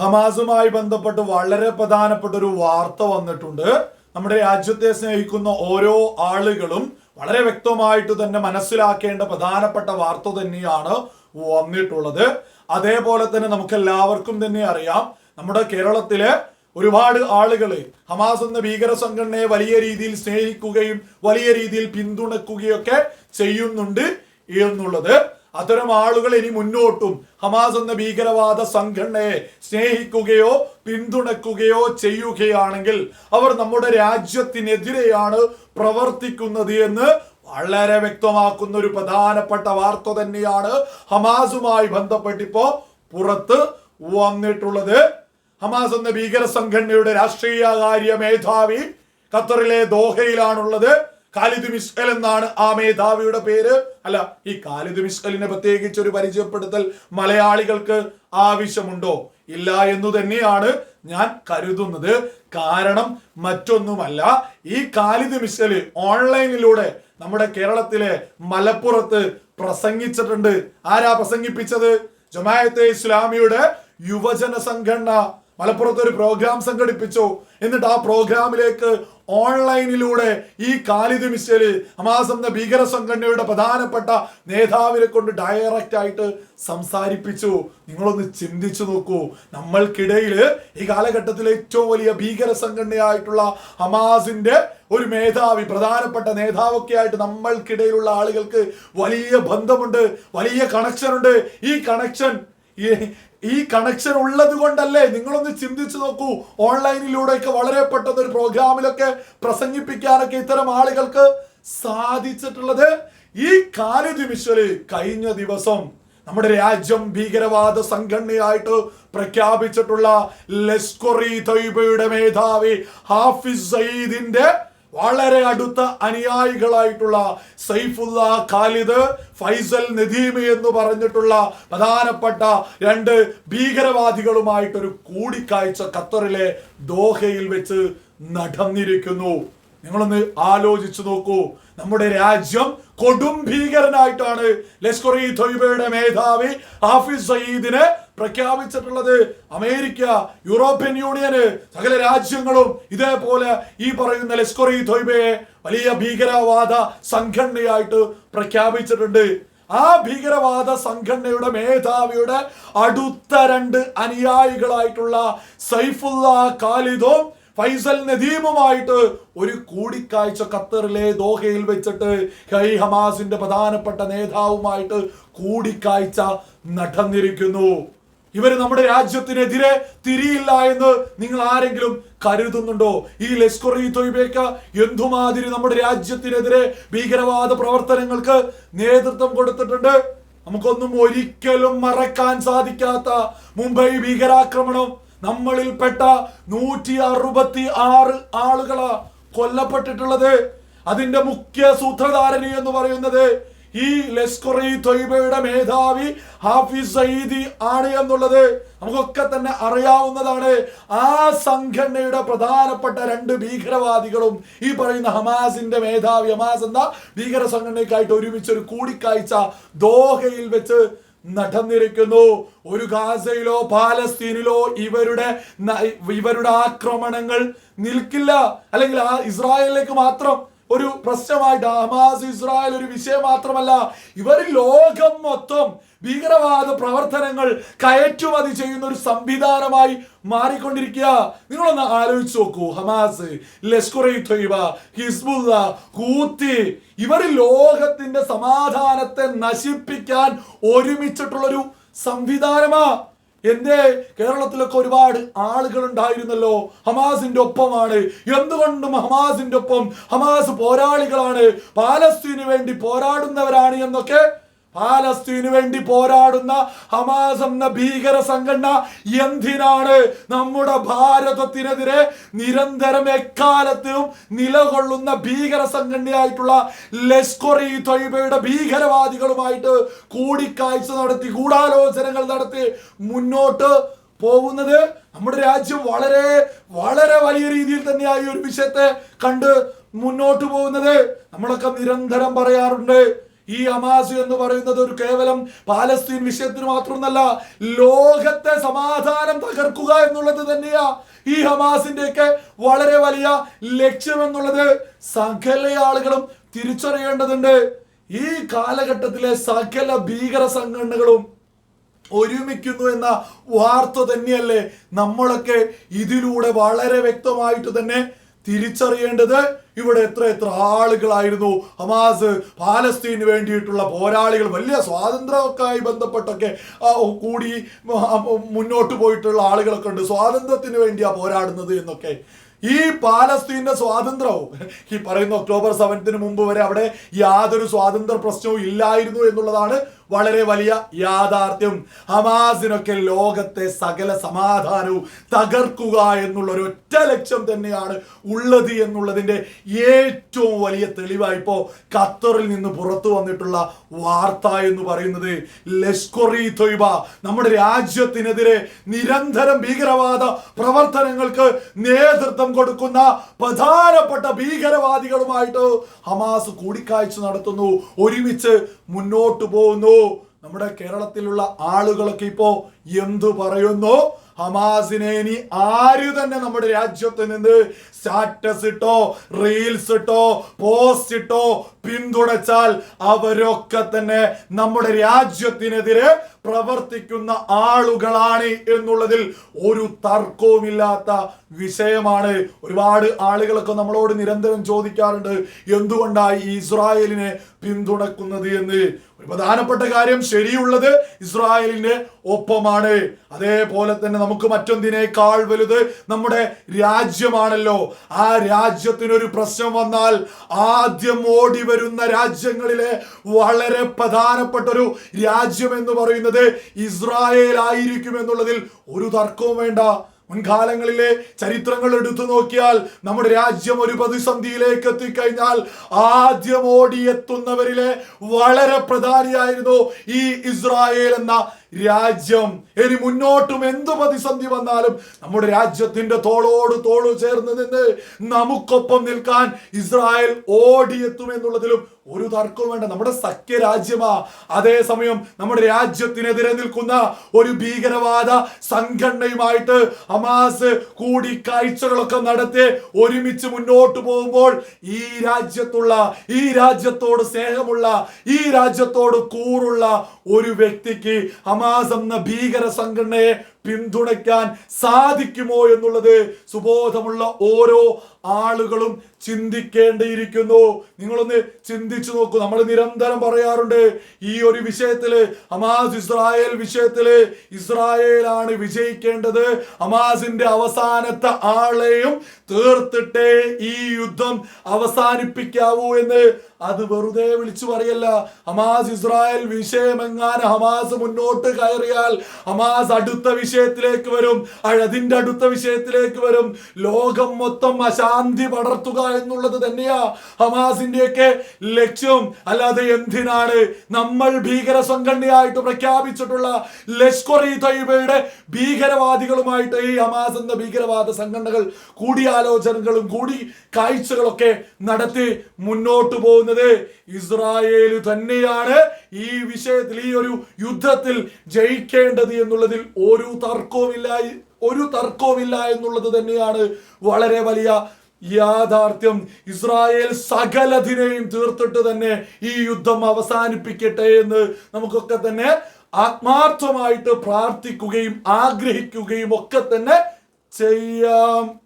ഹമാസുമായി ബന്ധപ്പെട്ട് വളരെ പ്രധാനപ്പെട്ട ഒരു വാർത്ത വന്നിട്ടുണ്ട്. നമ്മുടെ രാജ്യത്തെ സ്നേഹിക്കുന്ന ഓരോ ആളുകളും വളരെ വ്യക്തമായിട്ട് തന്നെ മനസ്സിലാക്കേണ്ട പ്രധാനപ്പെട്ട വാർത്ത തന്നെയാണ് വന്നിട്ടുള്ളത്. അതേപോലെ തന്നെ നമുക്ക് എല്ലാവർക്കും തന്നെ അറിയാം നമ്മുടെ കേരളത്തിലെ ഒരുപാട് ആളുകൾ ഹമാസ് എന്ന ഭീകര സംഘടനയെ വലിയ രീതിയിൽ സ്നേഹിക്കുകയും വലിയ രീതിയിൽ പിന്തുണക്കുകയൊക്കെ ചെയ്യുന്നുണ്ട് എന്നുള്ളത്. അത്തരം ആളുകൾ ഇനി മുന്നോട്ടും. ഹമാസ് എന്ന ഭീകരവാദ സംഘടനയെ സ്നേഹിക്കുകയോ പിന്തുണക്കുകയോ ചെയ്യുകയാണെങ്കിൽ അവർ നമ്മുടെ രാജ്യത്തിനെതിരെയാണ് പ്രവർത്തിക്കുന്നത് എന്ന് വളരെ വ്യക്തമാക്കുന്ന ഒരു പ്രധാനപ്പെട്ട വാർത്ത തന്നെയാണ് ഹമാസുമായി ബന്ധപ്പെട്ടിപ്പോ പുറത്ത് വന്നിട്ടുള്ളത്. ഹമാസ് എന്ന ഭീകര സംഘടനയുടെ രാഷ്ട്രീയകാര്യ മേധാവി ഖത്തറിലെ ദോഹയിലാണുള്ളത്. ഖാലിദ് മിസ്കൽ എന്നാണ് ആ മേധാവിയുടെ പേര്. അല്ല ഈ ഖാലിദ് മിസ്കലിനെ പ്രത്യേകിച്ച് ഒരു പരിചയപ്പെടുത്തൽ മലയാളികൾക്ക് ആവശ്യമുണ്ടോ? ഇല്ല എന്ന് തന്നെയാണ് ഞാൻ കരുതുന്നത്. കാരണം മറ്റൊന്നുമല്ല ഈ ഖാലിദ് മിസ്കൽ ഓൺലൈനിലൂടെ നമ്മുടെ കേരളത്തിലെ മലപ്പുറത്ത് പ്രസംഗിച്ചിട്ടുണ്ട്. ആരാ പ്രസംഗിപ്പിച്ചത്? ജമായത്തെ ഇസ്ലാമിയുടെ യുവജന സംഘടന മലപ്പുറത്ത് ഒരു പ്രോഗ്രാം സംഘടിപ്പിച്ചു. എന്നിട്ട് ആ പ്രോഗ്രാമിലേക്ക് ഓൺലൈനിലൂടെ ഈ കാലിദ് മിസ്റ്റർ ഹമാസ് എന്ന ഭീകര സംഘടനയുടെ പ്രധാനപ്പെട്ട നേതാവിനെ കൊണ്ട് ഡയറക്റ്റ് ആയിട്ട് സംസാരിപ്പിച്ചു. നിങ്ങളൊന്ന് ചിന്തിച്ചു നോക്കൂ. നമ്മൾക്കിടയിൽ ഈ കാലഘട്ടത്തിൽ ഏറ്റവും വലിയ ഭീകര സംഘടനയായിട്ടുള്ള ഹമാസിന്റെ ഒരു മേധാവി പ്രധാനപ്പെട്ട നേതാവൊക്കെ ആയിട്ട് നമ്മൾക്കിടയിലുള്ള ആളുകൾക്ക് വലിയ ബന്ധമുണ്ട് വലിയ കണക്ഷൻ ഉണ്ട്. ഈ കണക്ഷൻ ഈ കണക്ഷൻ ഉള്ളത് കൊണ്ടല്ലേ നിങ്ങളൊന്ന് ചിന്തിച്ചു നോക്കൂ. ഓൺലൈനിലൂടെയൊക്കെ വളരെ പെട്ടെന്ന് ഒരു പ്രോഗ്രാമിലൊക്കെ പ്രസംഗിപ്പിക്കാനൊക്കെ ഇത്തരം ആളുകൾക്ക് സാധിച്ചിട്ടുള്ളത് ഈ കാലനിമിഷൽ കഴിഞ്ഞ ദിവസം നമ്മുടെ രാജ്യം ഭീകരവാദ സംഘടനയായിട്ട് പ്രഖ്യാപിച്ചിട്ടുള്ള ലഷ്കൊറി തൊയ്ബയുടെ മേധാവി ഹാഫിസ് സയ്യിദിന്റെ വളരെ അടുത്ത അനുയായികളായിട്ടുള്ള സൈഫുല്ല ഖാലിദ് ഫൈസൽ നദീമ എന്ന് പറഞ്ഞിട്ടുള്ള പ്രധാനപ്പെട്ട രണ്ട് ഭീകരവാദികളുമായിട്ടൊരു കൂടിക്കാഴ്ച ഖത്തറിലെ ദോഹയിൽ വെച്ച് നടന്നിരിക്കുന്നു. നിങ്ങളൊന്ന് ആലോചിച്ചു നോക്കൂ. നമ്മുടെ രാജ്യം കൊടും ഭീകരനായിട്ടാണ് ലഷ്കർ ഇ തൊയ്ബയുടെ മേധാവി ഹാഫിസ് സയ്യിദിനെ പ്രഖ്യാപിച്ചിട്ടുള്ളത് അമേരിക്ക യൂറോപ്യൻ യൂണിയന് സകല രാജ്യങ്ങളും ഇതേപോലെ ഈ പറയുന്ന ലസ്കൊറി തൊയ്ബയെ വലിയ ഭീകരവാദ സംഘടനയായിട്ട് പ്രഖ്യാപിച്ചിട്ടുണ്ട്. ആ ഭീകരവാദ സംഘടനയുടെ മേധാവിയുടെ അടുത്ത രണ്ട് അനുയായികളായിട്ടുള്ള സൈഫുല്ല ഖാലിദും ഫൈസൽ നദീമുമായിട്ട് ഒരു കൂടിക്കാഴ്ച ഖത്തറിലെ ദോഹയിൽ വെച്ചിട്ട് ഹൈ ഹമാസിന്റെ പ്രധാനപ്പെട്ട നേതാവുമായിട്ട് കൂടിക്കാഴ്ച നടന്നിരിക്കുന്നു. ഇവർ നമ്മുടെ രാജ്യത്തിനെതിരെ തിരിയില്ല എന്ന് നിങ്ങൾ ആരെങ്കിലും കരുതുന്നുണ്ടോ? ഈ ലെസ്കൊറി തൊയ്ബേക്ക എന്തുമാതിരി നമ്മുടെ രാജ്യത്തിനെതിരെ ഭീകരവാദ പ്രവർത്തനങ്ങൾക്ക് നേതൃത്വം കൊടുത്തിട്ടുണ്ട്? നമുക്കൊന്നും ഒരിക്കലും മറക്കാൻ സാധിക്കാത്ത മുംബൈ ഭീകരാക്രമണം നമ്മളിൽപ്പെട്ട നൂറ്റി അറുപത്തി ആറ് ആളുകളാ കൊല്ലപ്പെട്ടിട്ടുള്ളത്. അതിന്റെ മുഖ്യ സൂത്രധാരണി എന്ന് പറയുന്നത് ഈ ലഷ്കറി തൊയ്ബയുടെ മേധാവി ഹാഫിസ് സയ്യിദി ആണ് എന്നുള്ളത് നമുക്കൊക്കെ തന്നെ അറിയാവുന്നതാണ്. ആ സംഘടനയുടെ പ്രധാനപ്പെട്ട രണ്ട് ഭീകരവാദികളും ഈ പറയുന്ന ഹമാസിന്റെ മേധാവി ഹമാസ് എന്ന ഭീകര സംഘടനയ്ക്കായിട്ട് ഒരുമിച്ച് ഒരു കൂടിക്കാഴ്ച ദോഹയിൽ വെച്ച് നടന്നിരിക്കുന്നു. ഒരു ഗാസയിലോ പാലസ്തീനിലോ ഇവരുടെ ഇവരുടെ ആക്രമണങ്ങൾ നിൽക്കില്ല. അല്ലെങ്കിൽ ആ ഇസ്രായേലിലേക്ക് മാത്രം ഒരു പ്രശ്നമായിട്ട് ഹമാസ് ഇസ്രായേൽ ഒരു വിഷയം മാത്രമല്ല ഇവർ ലോകം മൊത്തം ഭീകരവാദ പ്രവർത്തനങ്ങൾ കയറ്റുമതി ചെയ്യുന്ന ഒരു സംവിധാനമായി മാറിക്കൊണ്ടിരിക്കുക. നിങ്ങളൊന്ന് ആലോചിച്ച് നോക്കൂ. ഹമാസ് തൊയ്ബ ഹിസ്ബുല്ല കൂത്തി ഇവർ ലോകത്തിന്റെ സമാധാനത്തെ നശിപ്പിക്കാൻ ഒരുമിച്ചിട്ടുള്ളൊരു സംവിധാനമാ. എന്തേ? കേരളത്തിലൊക്കെ ഒരുപാട് ആളുകൾ ഉണ്ടായിരുന്നല്ലോ ഹമാസിന്റെ ഒപ്പമാണ്. എന്തുകൊണ്ടും ഹമാസിന്റെ ഒപ്പം ഹമാസ് പോരാളികളാണ്. പാലസ്തീനു വേണ്ടി പോരാടുന്നവരാണ് എന്നൊക്കെ പാലസ്തീന് വേണ്ടി പോരാടുന്ന ഹമാസ് എന്ന ഭീകര സംഘടന എന്തിനാണ് നമ്മുടെ ഭാരതത്തിനെതിരെ നിരന്തരം എക്കാലത്തും നിലകൊള്ളുന്ന ഭീകര സംഘടനയായിട്ടുള്ള ലഷ്കർ തൊയ്ബയുടെ ഭീകരവാദികളുമായിട്ട് കൂടിക്കാഴ്ച നടത്തി ഗൂഢാലോചനകൾ നടത്തി മുന്നോട്ട് പോകുന്നത് നമ്മുടെ രാജ്യം വളരെ വളരെ വലിയ രീതിയിൽ തന്നെയായി ഒരു വിഷയത്തെ കണ്ട് മുന്നോട്ട് പോകുന്നത് നമ്മളൊക്കെ നിരന്തരം പറയാറുണ്ട്. ഈ ഹമാസ് എന്ന് പറയുന്നത് ഒരു കേവലം പാലസ്തീൻ വിഷയത്തിന് മാത്രമല്ല ലോകത്തെ സമാധാനം തകർക്കുക എന്നുള്ളത് തന്നെയാ ഈ ഹമാസിന്റെയൊക്കെ വളരെ വലിയ ലക്ഷ്യം എന്നുള്ളത് സകല ആളുകളും തിരിച്ചറിയേണ്ടതുണ്ട്. ഈ കാലഘട്ടത്തിലെ സകല ഭീകര സംഘടനകളും ഒരുമിക്കുന്നു എന്ന വാർത്ത തന്നെയല്ലേ നമ്മളൊക്കെ ഇതിലൂടെ വളരെ വ്യക്തമായിട്ട് തന്നെ തിരിച്ചറിയേണ്ടത് ഇവിടെ എത്ര എത്ര ആളുകളായിരുന്നു. ഹമാസ് പാലസ്തീന് വേണ്ടിയിട്ടുള്ള പോരാളികൾ വലിയ സ്വാതന്ത്ര്യമൊക്കെയായി ബന്ധപ്പെട്ടൊക്കെ കൂടി മുന്നോട്ട് പോയിട്ടുള്ള ആളുകളൊക്കെ ഉണ്ട്. സ്വാതന്ത്ര്യത്തിന് വേണ്ടിയാ പോരാടുന്നത് എന്നൊക്കെ. ഈ പാലസ്തീന്റെ സ്വാതന്ത്ര്യവും ഈ പറയുന്ന ഒക്ടോബർ സെവൻത്തിന് മുമ്പ് വരെ അവിടെ യാതൊരു സ്വാതന്ത്ര്യ പ്രശ്നവും ഇല്ലായിരുന്നു എന്നുള്ളതാണ് വളരെ വലിയ യാഥാർത്ഥ്യം. ഹമാസിനൊക്കെ ലോകത്തെ സകല സമാധാനവും തകർക്കുക എന്നുള്ള ഒരു ഒറ്റ ലക്ഷ്യം തന്നെയാണ് ഉള്ളത് എന്നുള്ളതിന്റെ ഏറ്റവും വലിയ തെളിവായിപ്പോ ഖത്തറിൽ നിന്ന് പുറത്തു വന്നിട്ടുള്ള വാർത്ത എന്ന് പറയുന്നത് ലഷ്കൊറി തൊയ്ബ നമ്മുടെ രാജ്യത്തിനെതിരെ നിരന്തരം ഭീകരവാദ പ്രവർത്തനങ്ങൾക്ക് നേതൃത്വം കൊടുക്കുന്ന പ്രധാനപ്പെട്ട ഭീകരവാദികളുമായിട്ട് ഹമാസ് കൂടിക്കാഴ്ച നടത്തുന്നു. ഒരുമിച്ച് മുന്നോട്ട് പോകുന്നു. നമ്മുടെ കേരളത്തിലുള്ള ആളുകളൊക്കെ ഇപ്പോ എന്തു പറയുന്നു? ഹമാസിനെ ഇനി ആര് തന്നെ നമ്മുടെ രാജ്യത്ത് നിന്ന് സ്റ്റാറ്റസ് ഇട്ടോ റീൽസ് ഇട്ടോ പോസ്റ്റ് ഇട്ടോ പിന്തുണച്ചാൽ അവരൊക്കെ തന്നെ നമ്മുടെ രാജ്യത്തിനെതിരെ പ്രവർത്തിക്കുന്ന ആളുകളാണ് എന്നുള്ളതിൽ ഒരു തർക്കവുമില്ലാത്ത വിഷയമാണ്. ഒരുപാട് ആളുകളൊക്കെ നമ്മളോട് നിരന്തരം ചോദിക്കാറുണ്ട് എന്തുകൊണ്ടായി ഇസ്രായേലിനെ പിന്തുണക്കുന്നത് എന്ന്? ഒരു പ്രധാനപ്പെട്ട കാര്യം ശരിയുള്ളത് ഇസ്രായേലിന്റെ ഒപ്പമാണ്. അതേപോലെ തന്നെ നമുക്ക് മറ്റൊന്നിനേക്കാൾ വലുത് നമ്മുടെ രാജ്യമാണല്ലോ. ആ രാജ്യത്തിനൊരു പ്രശ്നം വന്നാൽ ആദ്യം ഓടി വരുന്ന രാജ്യങ്ങളിലെ വളരെ പ്രധാനപ്പെട്ട ഒരു രാജ്യം എന്ന് പറയുന്നത് ഇസ്രായേൽ ആയിരിക്കും എന്നുള്ളതിൽ ഒരു തർക്കവും വേണ്ട. മുൻകാലങ്ങളിലെ ചരിത്രങ്ങൾ എടുത്തു നോക്കിയാൽ നമ്മുടെ രാജ്യം ഒരു പ്രതിസന്ധിയിലേക്ക് എത്തിക്കഴിഞ്ഞാൽ ആദ്യം ഓടിയെത്തുന്നവരിലെ വളരെ പ്രധാനിയായിരുന്നു ഈ ഇസ്രായേൽ എന്ന രാജ്യം. ഇനി മുന്നോട്ടും എന്ത് പ്രതിസന്ധി വന്നാലും നമ്മുടെ രാജ്യത്തിന്റെ തോളോട് തോൾ ചേർന്ന് നിന്ന് നമുക്കൊപ്പം നിൽക്കാൻ ഇസ്രായേൽ ഓടിയെത്തും എന്നുള്ളതിലും ഒരു തർക്കവും വേണ്ട. നമ്മുടെ സഖ്യ രാജ്യമാ അതേസമയം നമ്മുടെ രാജ്യത്തിനെതിരെ നിൽക്കുന്ന ഒരു ഭീകരവാദ സംഘടനയുമായിട്ട് ഹമാസ് കൂടിക്കാഴ്ചകളൊക്കെ നടത്തി ഒരുമിച്ച് മുന്നോട്ട് പോകുമ്പോൾ ഈ രാജ്യത്തുള്ള ഈ രാജ്യത്തോട് സ്നേഹമുള്ള ഈ രാജ്യത്തോട് കൂറുള്ള ഒരു വ്യക്തിക്ക് എന്ന ഭീകര സംഘടനയെ പിന്തുണയ്ക്കാൻ സാധിക്കുമോ എന്നുള്ളത് സുബോധമുള്ള ഓരോ ആളുകളും ചിന്തിക്കേണ്ടിയിരിക്കുന്നു. നിങ്ങളൊന്ന് ചിന്തിച്ചു നോക്കൂ. നമ്മൾ നിരന്തരം പറയാറുണ്ട് ഈ ഒരു വിഷയത്തിൽ അമാസ് ഇസ്രായേൽ വിഷയത്തിൽ ഇസ്രായേലാണ് വിജയിക്കേണ്ടത്. ഹമാസിന്റെ അവസാനത്തെ ആളെയും തീർത്തിട്ടേ ഈ യുദ്ധം അവസാനിപ്പിക്കാവൂ എന്ന് അത് വെറുതെ വിളിച്ചു പറയല്ല. ഹമാസ് ഇസ്രായേൽ വിഷയമെങ്ങാൻ ഹമാസ് മുന്നോട്ട് കയറിയാൽ ഹമാസ് അടുത്ത വിഷയത്തിലേക്ക് വരും അതിന്റെ അടുത്ത വിഷയത്തിലേക്ക് വരും. ലോകം മൊത്തം അശാന്തി പടർത്തുക എന്നുള്ളത് തന്നെയാ. ഹമാസിന്റെയൊക്കെ ലക്ഷ്യം അല്ലാതെ എന്തിനാണ് നമ്മൾ ഭീകര സംഘടനയായിട്ട് പ്രഖ്യാപിച്ചിട്ടുള്ള ലഷ്കർ ഇ തൈബയുടെ ഭീകരവാദികളുമായിട്ട് ഈ ഹമാസ് എന്ന ഭീകരവാദ സംഘടനകൾ കൂടിയാലോചനകളും കൂടി കാഴ്ചകളൊക്കെ നടത്തി മുന്നോട്ട് പോകുന്നത് ഇസ്രായേൽ തന്നെയാണ് ഈ വിഷയത്തിൽ ഈ ഒരു യുദ്ധത്തിൽ ജയിക്കേണ്ടത് എന്നുള്ളതിൽ ഒരു തർക്കവുമില്ല ഒരു തർക്കവുമില്ല എന്നുള്ളത് തന്നെയാണ് വളരെ വലിയ യാഥാർത്ഥ്യം ഇസ്രായേൽ സകലതിനെയും തീർത്തിട്ട് തന്നെ ഈ യുദ്ധം അവസാനിപ്പിക്കട്ടെ എന്ന് നമുക്കൊക്കെ തന്നെ ആത്മാർത്ഥമായിട്ട് പ്രാർത്ഥിക്കുകയും ആഗ്രഹിക്കുകയും ഒക്കെ തന്നെ ചെയ്യാം.